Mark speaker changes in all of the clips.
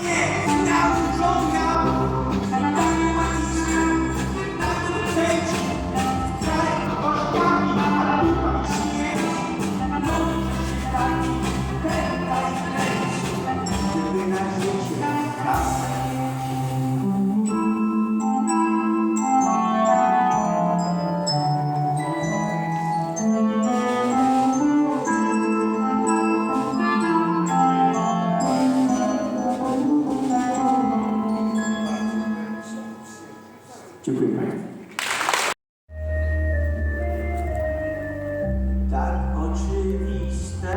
Speaker 1: Yeah, now
Speaker 2: Tak oczywiste,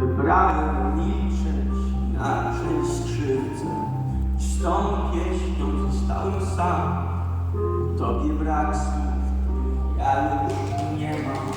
Speaker 2: wybrałem milczeć, inaczej skrzywdzę. Z tą pieśnią zostałem sam, tobie brak słów, ja już nie mam.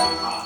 Speaker 2: Oh.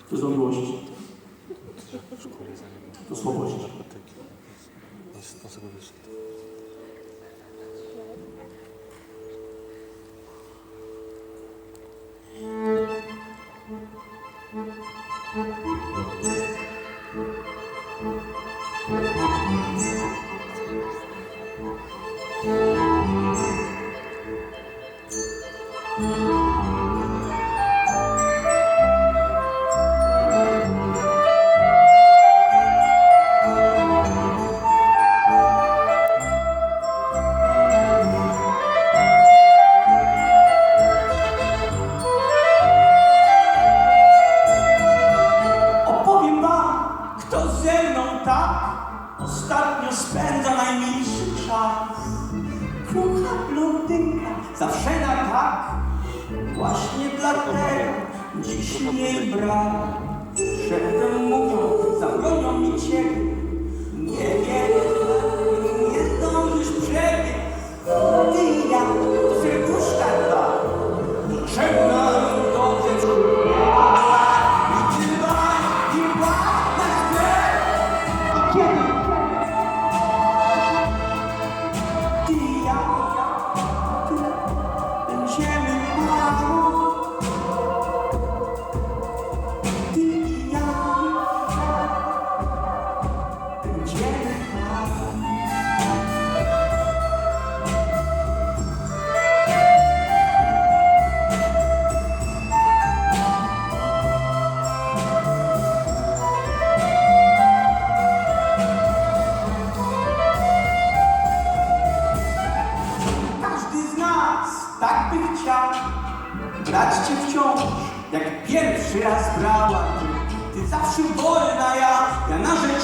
Speaker 2: I to
Speaker 1: do miłości. To słabość.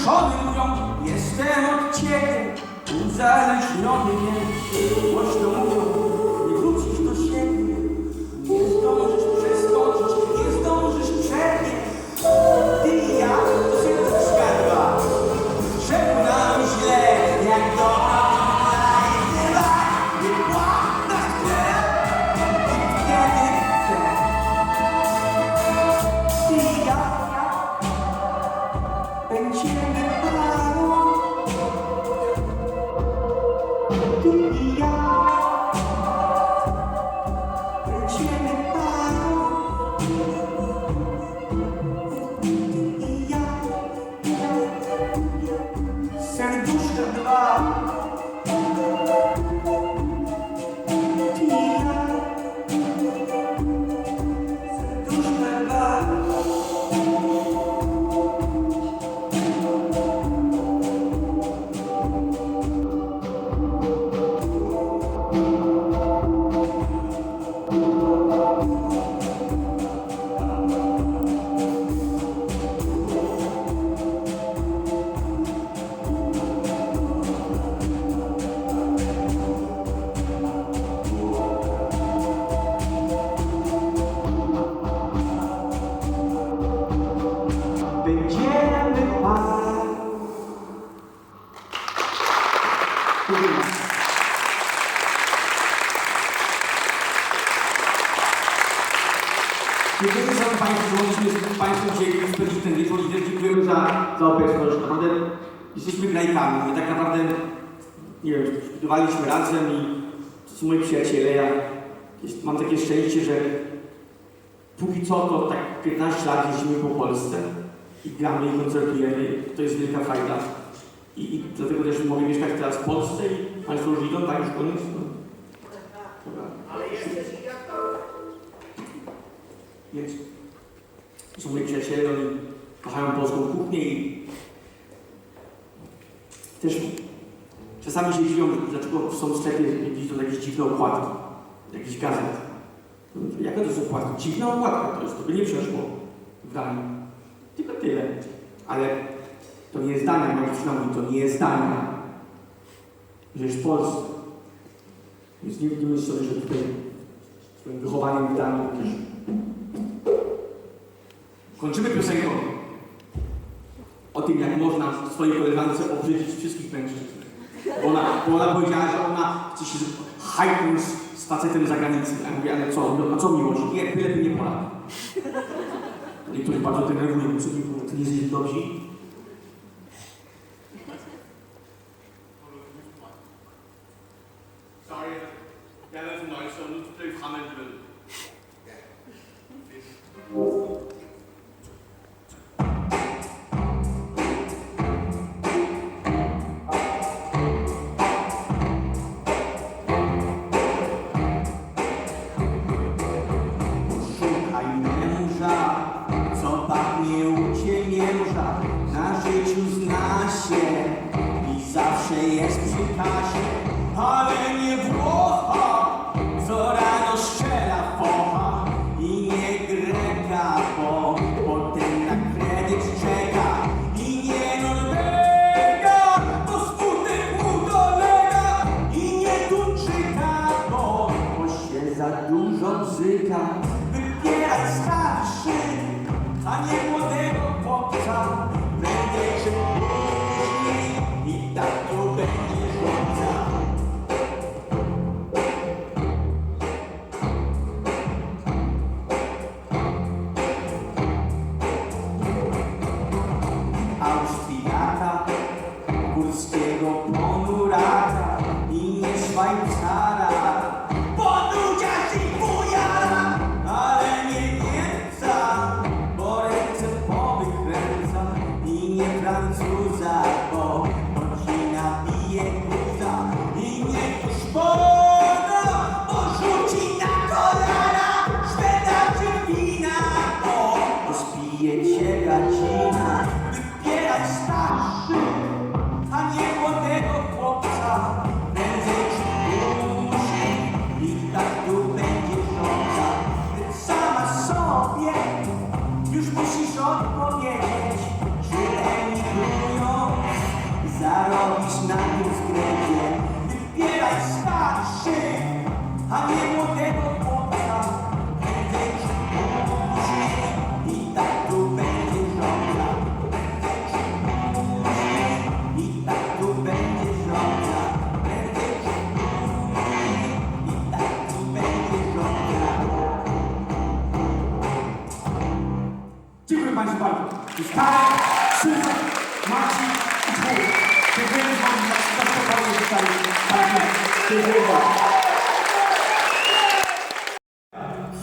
Speaker 2: Narzeczony mówią, jestem od ciebie uzależniony, nie głośno mówią, obecność. Naprawdę jesteśmy grajkami. My tak naprawdę, nie wiem, studiowaliśmy razem i to są moi przyjaciele. Ja jest, mam takie szczęście, że póki co to tak 15 lat jeździmy po Polsce i gramy i koncertujemy. To jest wielka fajda. I, I dlatego też mogę mieszkać teraz w Polsce i Państwo już idą, tak już koniec? No. Dobra. Więc to są moi przyjaciele, oni kochają polską kuchnię i też czasami się dziwią, dlaczego są w sklepie widzą jakieś dziwne okładki, jakichś gazet. Jaka to jest okładka? Dziwna okładka to jest, to by nie przeszło w ramię. Tylko tyle. Ale to nie jest dane, dziewczyna mówi, to nie jest dane. Że jest w Polsce. Więc nie, nie sobie, że tutaj swoim wychowaniem w Danii też. Kończymy piosenką
Speaker 1: tym, jak można swojej koleżance obrzydzić wszystkich mężczyzn. Bo ona, bo ona powiedziała, że ona chce się hajpnąć z facetem za granicę. Ja mówię, ale co, no, a co miłość? Nie, byle nie Polak. Niektórych bardzo denerwuje, bo
Speaker 2: co nie jesteś dobrzy, muzyka, by starszy, a nie
Speaker 1: młody.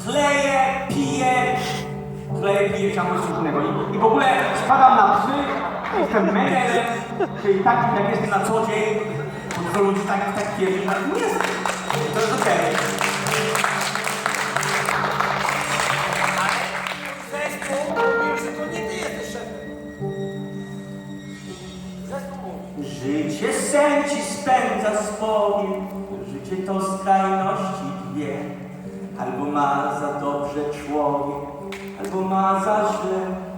Speaker 2: Chleję, piję, chleję, piję, chciałbym coś innego. I, I w ogóle spadam na psy, jestem menelem, czyli taki jak jestem na co dzień, bo dużo ludzi tak, tak jest, tak nie jest. To jest okej.
Speaker 3: Okay.
Speaker 2: Życie sęci szczędza swoje, życie to skrajności dwie. Albo ma za dobrze człowiek, albo ma za źle.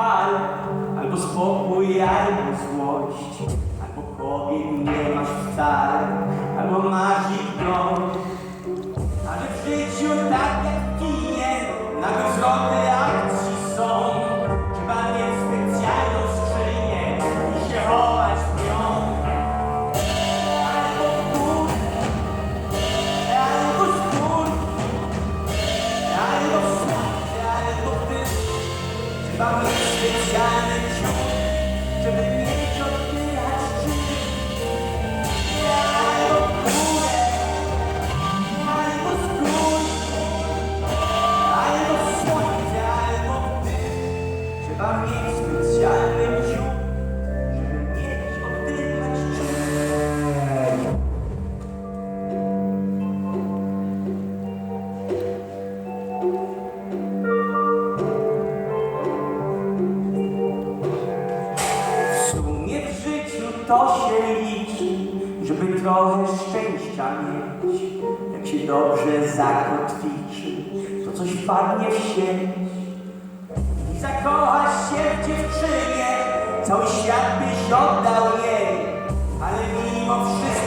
Speaker 2: fal, albo spokój, albo złość, albo kobiet nie masz wcale, albo masz ich dom. Ale w życiu tak jak piję, na go trochę szczęścia mieć, jak się dobrze zakotwiczy, to coś wpadnie w sień i zakochasz się w dziewczynie, cały świat byś oddał jej, ale mimo wszystko